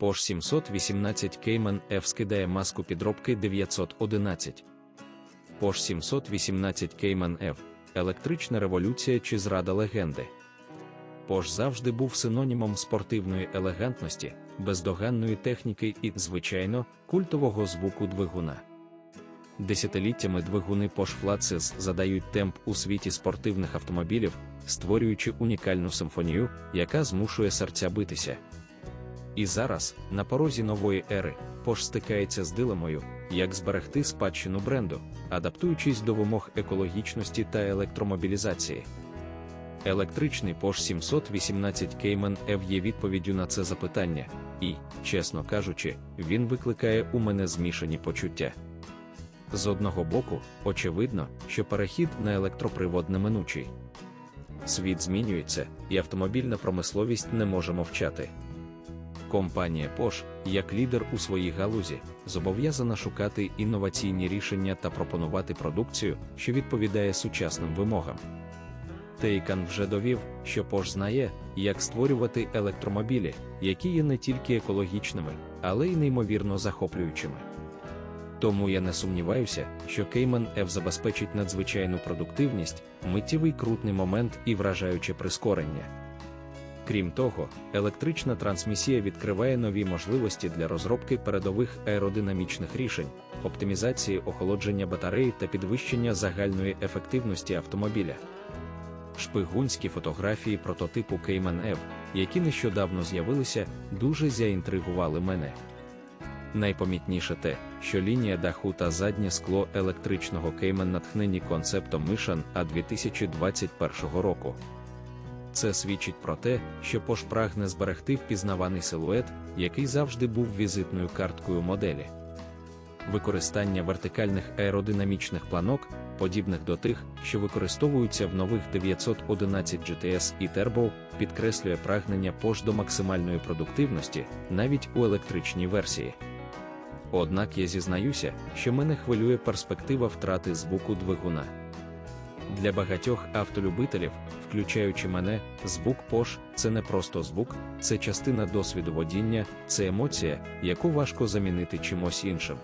Porsche 718 Cayman F скидає маску підробки 911. Porsche 718 Cayman F – електрична революція чи зрада легенди. Porsche завжди був синонімом спортивної елегантності, бездоганної техніки і, звичайно, культового звуку двигуна. Десятиліттями двигуни Porsche Flatsis задають темп у світі спортивних автомобілів, створюючи унікальну симфонію, яка змушує серця битися. І зараз, на порозі нової ери, Porsche стикається з дилемою, як зберегти спадщину бренду, адаптуючись до вимог екологічності та електромобілізації. Електричний Porsche 718 Cayman F є відповіддю на це запитання, і, чесно кажучи, він викликає у мене змішані почуття. З одного боку, очевидно, що перехід на електропривод неминучий. Світ змінюється, і автомобільна промисловість не може мовчати. Компанія Porsche, як лідер у своїй галузі, зобов'язана шукати інноваційні рішення та пропонувати продукцію, що відповідає сучасним вимогам. Тейкан вже довів, що Porsche знає, як створювати електромобілі, які є не тільки екологічними, але й неймовірно захоплюючими. Тому я не сумніваюся, що Cayman F забезпечить надзвичайну продуктивність, миттєвий крутний момент і вражаюче прискорення. Крім того, електрична трансмісія відкриває нові можливості для розробки передових аеродинамічних рішень, оптимізації охолодження батареї та підвищення загальної ефективності автомобіля. Шпигунські фотографії прототипу Cayman F, які нещодавно з'явилися, дуже заінтригували мене. Найпомітніше те, що лінія даху та заднє скло електричного Cayman натхнені концептом Mission А 2021 року. Це свідчить про те, що Porsche прагне зберегти впізнаваний силует, який завжди був візитною карткою моделі. Використання вертикальних аеродинамічних планок, подібних до тих, що використовуються в нових 911 GTS і Turbo, підкреслює прагнення Porsche до максимальної продуктивності, навіть у електричній версії. Однак я зізнаюся, що мене хвилює перспектива втрати звуку двигуна. Для багатьох автолюбителів, включаючи мене, звук Porsche – це не просто звук, це частина досвіду водіння, це емоція, яку важко замінити чимось іншим.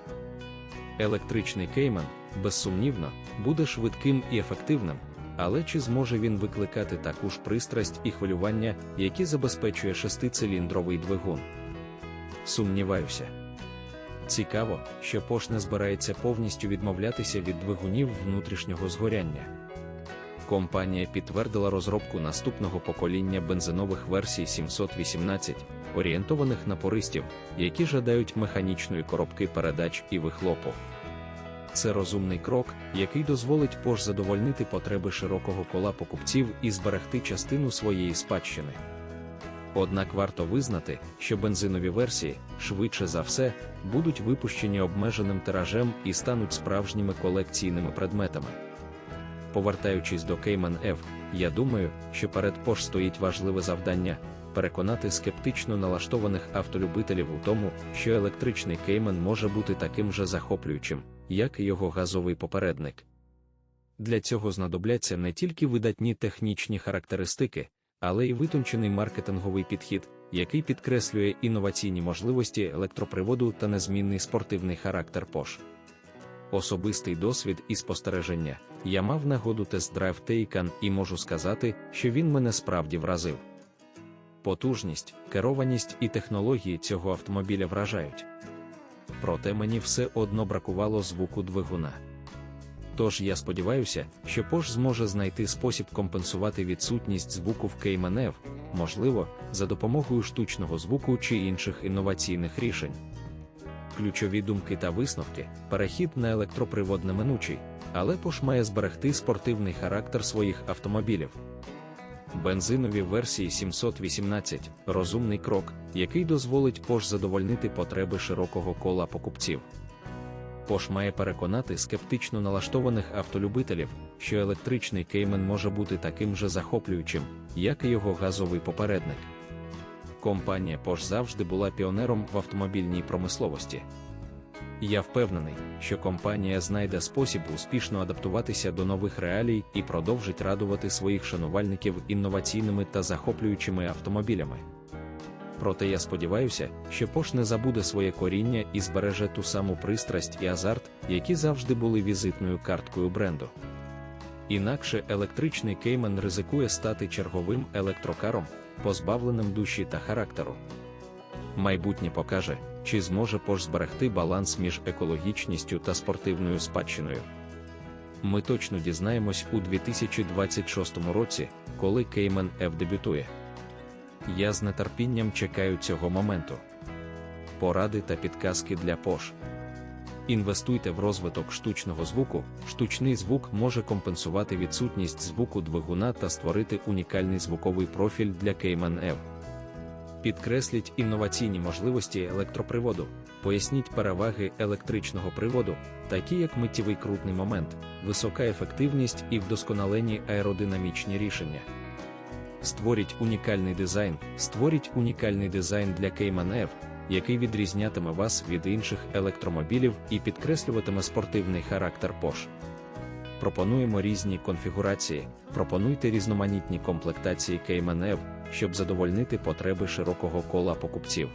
Електричний Кейман, безсумнівно, буде швидким і ефективним, але чи зможе він викликати таку ж пристрасть і хвилювання, які забезпечує шестициліндровий двигун? Сумніваюся. Цікаво, що Porsche не збирається повністю відмовлятися від двигунів внутрішнього згоряння. Компанія підтвердила розробку наступного покоління бензинових версій 718, орієнтованих на пористів, які жадають механічної коробки передач і вихлопу. Це розумний крок, який дозволить Porsche задовольнити потреби широкого кола покупців і зберегти частину своєї спадщини. Однак варто визнати, що бензинові версії, швидше за все, будуть випущені обмеженим тиражем і стануть справжніми колекційними предметами. Повертаючись до Cayman F, я думаю, що перед Porsche стоїть важливе завдання переконати скептично налаштованих автолюбителів у тому, що електричний Cayman може бути таким же захоплюючим, як і його газовий попередник. Для цього знадобляться не тільки видатні технічні характеристики, але й витончений маркетинговий підхід, який підкреслює інноваційні можливості електроприводу та незмінний спортивний характер Porsche. Особистий досвід і спостереження. Я мав нагоду тест-драйв Taycan і можу сказати, що він мене справді вразив. Потужність, керованість і технології цього автомобіля вражають. Проте мені все одно бракувало звуку двигуна. Тож я сподіваюся, що Porsche зможе знайти спосіб компенсувати відсутність звуку в Cayman F, можливо, за допомогою штучного звуку чи інших інноваційних рішень. Ключові думки та висновки, перехід на електропривод неминучий, але Porsche має зберегти спортивний характер своїх автомобілів. Бензинові версії 718 розумний крок, який дозволить Porsche задовольнити потреби широкого кола покупців. Porsche має переконати скептично налаштованих автолюбителів, що електричний Cayman може бути таким же захоплюючим, як і його газовий попередник. Компанія Porsche завжди була піонером в автомобільній промисловості. Я впевнений, що компанія знайде спосіб успішно адаптуватися до нових реалій і продовжить радувати своїх шанувальників інноваційними та захоплюючими автомобілями. Проте я сподіваюся, що Пош не забуде своє коріння і збереже ту саму пристрасть і азарт, які завжди були візитною карткою бренду. Інакше електричний Кеймен ризикує стати черговим електрокаром, позбавленим душі та характеру. Майбутнє покаже, чи зможе Пош зберегти баланс між екологічністю та спортивною спадщиною. Ми точно дізнаємось у 2026 році, коли Кеймен F дебютує. Я з нетерпінням чекаю цього моменту. Поради та підказки для Пош. Інвестуйте в розвиток штучного звуку. Штучний звук може компенсувати відсутність звуку двигуна та створити унікальний звуковий профіль для Cayman F. Підкресліть інноваційні можливості електроприводу, поясніть переваги електричного приводу, такі як миттєвий крутний момент, висока ефективність і вдосконалені аеродинамічні рішення. Створіть унікальний дизайн, створіть унікальний дизайн для Cayman F, який відрізнятиме вас від інших електромобілів і підкреслюватиме спортивний характер Porsche. Пропонуємо різні конфігурації, пропонуйте різноманітні комплектації Cayman F, щоб задовольнити потреби широкого кола покупців.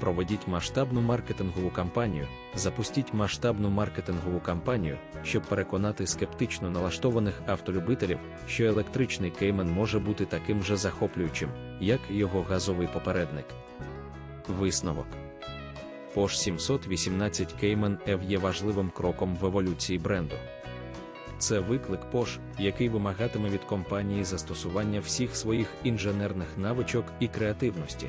Проведіть масштабну маркетингову кампанію, запустіть масштабну маркетингову кампанію, щоб переконати скептично налаштованих автолюбителів, що електричний Кеймен може бути таким же захоплюючим, як його газовий попередник. Висновок Porsche 718 Cayman F є важливим кроком в еволюції бренду. Це виклик Porsche, який вимагатиме від компанії застосування всіх своїх інженерних навичок і креативності.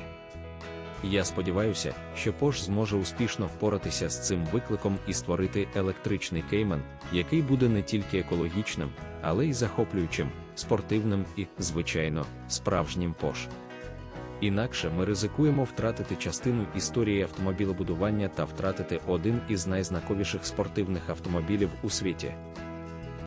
Я сподіваюся, що Porsche зможе успішно впоратися з цим викликом і створити електричний Кеймен, який буде не тільки екологічним, але й захоплюючим, спортивним і, звичайно, справжнім Porsche. Інакше ми ризикуємо втратити частину історії автомобілебудування та втратити один із найзнаковіших спортивних автомобілів у світі.